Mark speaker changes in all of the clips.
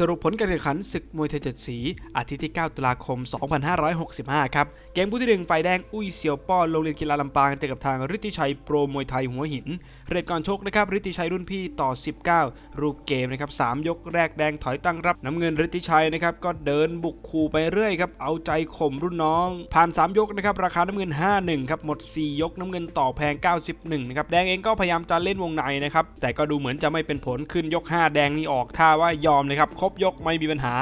Speaker 1: สรุปผลการแข่งขันศึกมวยไทยเจ็ดสี อาทิตย์ที่ 9 ตุลาคม 2565 ครับ เกมคู่ที่ 1 ฝ่ายแดง อุ้ยเซียวป้อโรงเรียนกีฬาลำปางเจอกับทางฤทธิชัยโปรมวยไทยหัวหิน เรทก่อนชกนะครับฤทธิชัยรุ่นพี่ต่อ 19 รูปเกมนะครับ3ยกแรกแดงถอยตั้งรับน้ำเงินฤทธิชัยนะครับก็เดินบุกคูไปเรื่อยครับเอาใจข่มรุ่นน้อง ผ่าน 3 ยกนะครับราคาน้ำเงิน 51ครับหมด 4 ยกน้ำเงินต่อแพง 91นะครับแดงเองก็พยายามจะเล่นวงในนะครับแต่ก็ดูเหมือนจะไม่เป็นผลขึ้นยก 5 แดงนี่ออกท่าว่ายอมเลยครับคบยกไม่มีปัญหา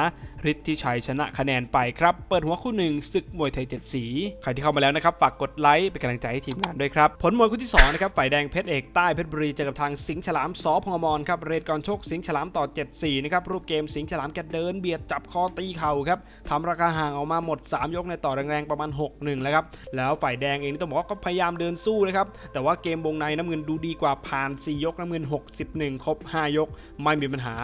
Speaker 1: ฤทธิชัยชนะคะแนนไปครับ เปิดหัวคู่หนึ่งศึกมวยไทยเจ็ดสี ใครที่เข้ามาแล้วนะครับ ฝากกดไลค์เป็นกำลังใจให้ทีมงานด้วยครับ ผลมวยคู่ที่2นะครับฝ่ายแดงเพชรเอกใต้เพชรบุรีเจอกับทางสิงห์ฉลามสอพงมรครับเรทก่อนชกสิงห์ฉลามต่อ 7-4 นะครับรูปเกมสิงห์ฉลามแกเดินเบียดจับคอตีเข่าครับทำราคาห่างออกมาหมด 3 ยกในต่อแรงๆประมาณ 6-1 แล้วครับแล้วฝ่ายแดงเองต้องบอกว่าก็พยายามเดินสู้นะครับแต่ว่าเกมวงในน้ำเงินดูดีกว่าผ่าน 4 ยกน้ำเงิน 61 ครบ 5 ยก ไม่มีปัญหา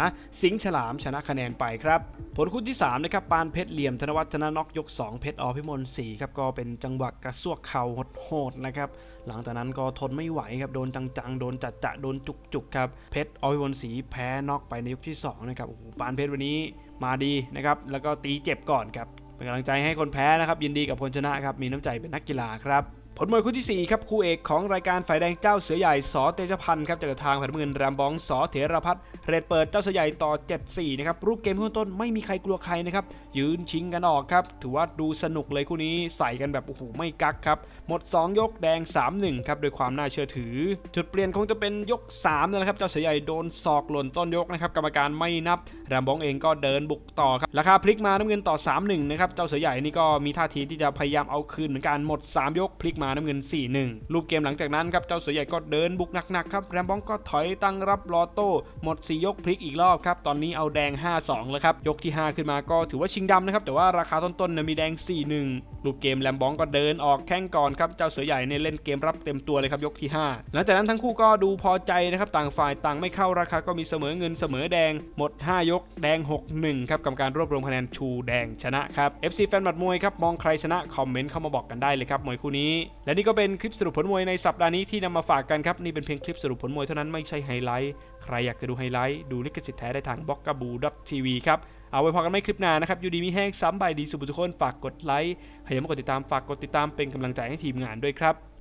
Speaker 1: สิงห์ฉลามชนะคะแนนไปครับผลคู่ที่3นะครับปานเพชรเหลี่ยมธนวัฒนนกยก 2 เพชรอพิมลศรีครับก็เป็นจังหวะกระซวกเข่าโหดๆนะครับหลังจากนั้นก็ทนไม่ไหวครับโดนจังๆ โดนจัดจะโดนจุกๆครับเพชรอพิมลศรีแพ้นอกไปในยกที่2นะครับโอ้โหปานเพชรวันนี้มาดีนะครับแล้วก็ตีเจ็บก่อนครับเป็นกำลังใจให้คนแพ้นะครับยินดีกับคนชนะครับมีน้ำใจเป็นนักกีฬาครับ ลมวยคู่ที่ 4 ครับ คู่เอกของรายการฝ่ายแดงเจ้าเสือใหญ่สอเตชพันธ์ครับเจอกับทางฝ่ายน้ำเงินแรมบองสอเถรพัฒน์เรดเปิดเจ้าเสือใหญ่ต่อ 7-4 นะครับ รูปเกมข้างต้นไม่มีใครกลัวใครนะครับ ยืนชิงกันออกครับ ถือว่าดูสนุกเลยคู่นี้ใส่กันแบบ โอ้โห ไม่กักครับ หมด 2 ยกแดง 3-1 ครับโดยความน่าเชื่อถือ จุดเปลี่ยนคงจะเป็นยก3นั่นแหละครับเจ้าเสือใหญ่โดนศอกหล่นต้นยกนะครับกรรมการไม่นับแรมบองเองก็เดินบุกต่อครับราคาพลิกมาน้ำเงินต่อ 3-1 นะครับเจ้าเสือใหญ่นี่ก็มีท่าทีที่จะพยายามเอาคืนเหมือนกันหมด 3 ยกพลิกมาน้ำเงิน 4-1 รูปเกมหลังจากนั้นครับเจ้าเสือใหญ่ก็เดินบุกหนักๆครับแรมบองก็ถอยตั้งรับรอโต้หมด 4 ยกพลิกอีกรอบครับตอนนี้เอาแดง 5-2 แล้วครับยกที่ 5 ขึ้นมาก็ถือว่าชิงดำนะครับแต่ว่าราคาต้นๆเนี่ยมีแดง 4-1 รูปเกมแรมบองก็เดินออกแข้งก่อนครับเจ้าเสือใหญ่เนี่ยเล่นเกมรับเต็มตัวเลยครับยกที่ 5 หลังจากนั้นทั้งคู่ก็ดูพอใจนะครับต่างฝ่ายต่างไม่เข้าราคาก็มีเสมอเงินเสมอแดงหมด 5 ยก แดง 6-1 ครับกรรมการรวบรวมคะแนนชูแดงชนะครับ FC แฟนบัตรมวยครับมองใครชนะคอมเมนต์เข้ามาบอกกันได้เลยครับมวยคู่นี้และนี่ก็เป็นคลิปสรุปผลมวยในสัปดาห์นี้ที่นำมาฝากกันครับ นี่เป็นเพียงคลิปสรุปผลมวยเท่านั้นไม่ใช่ไฮไลท์ ใครอยากจะดูไฮไลท์ ดูลิขสิทธิ์แท้ได้ทางบล็อกกบูดทีวีครับ เอาไว้พอกันไม่คลิปหน้านะครับ ยูดีมีแห้งซ้ำใบดีสุบุทุกคนฝากกดไลค์ใครยังไม่กดติดตามฝากกดติดตามเป็นกำลังใจให้ทีมงานด้วยครับ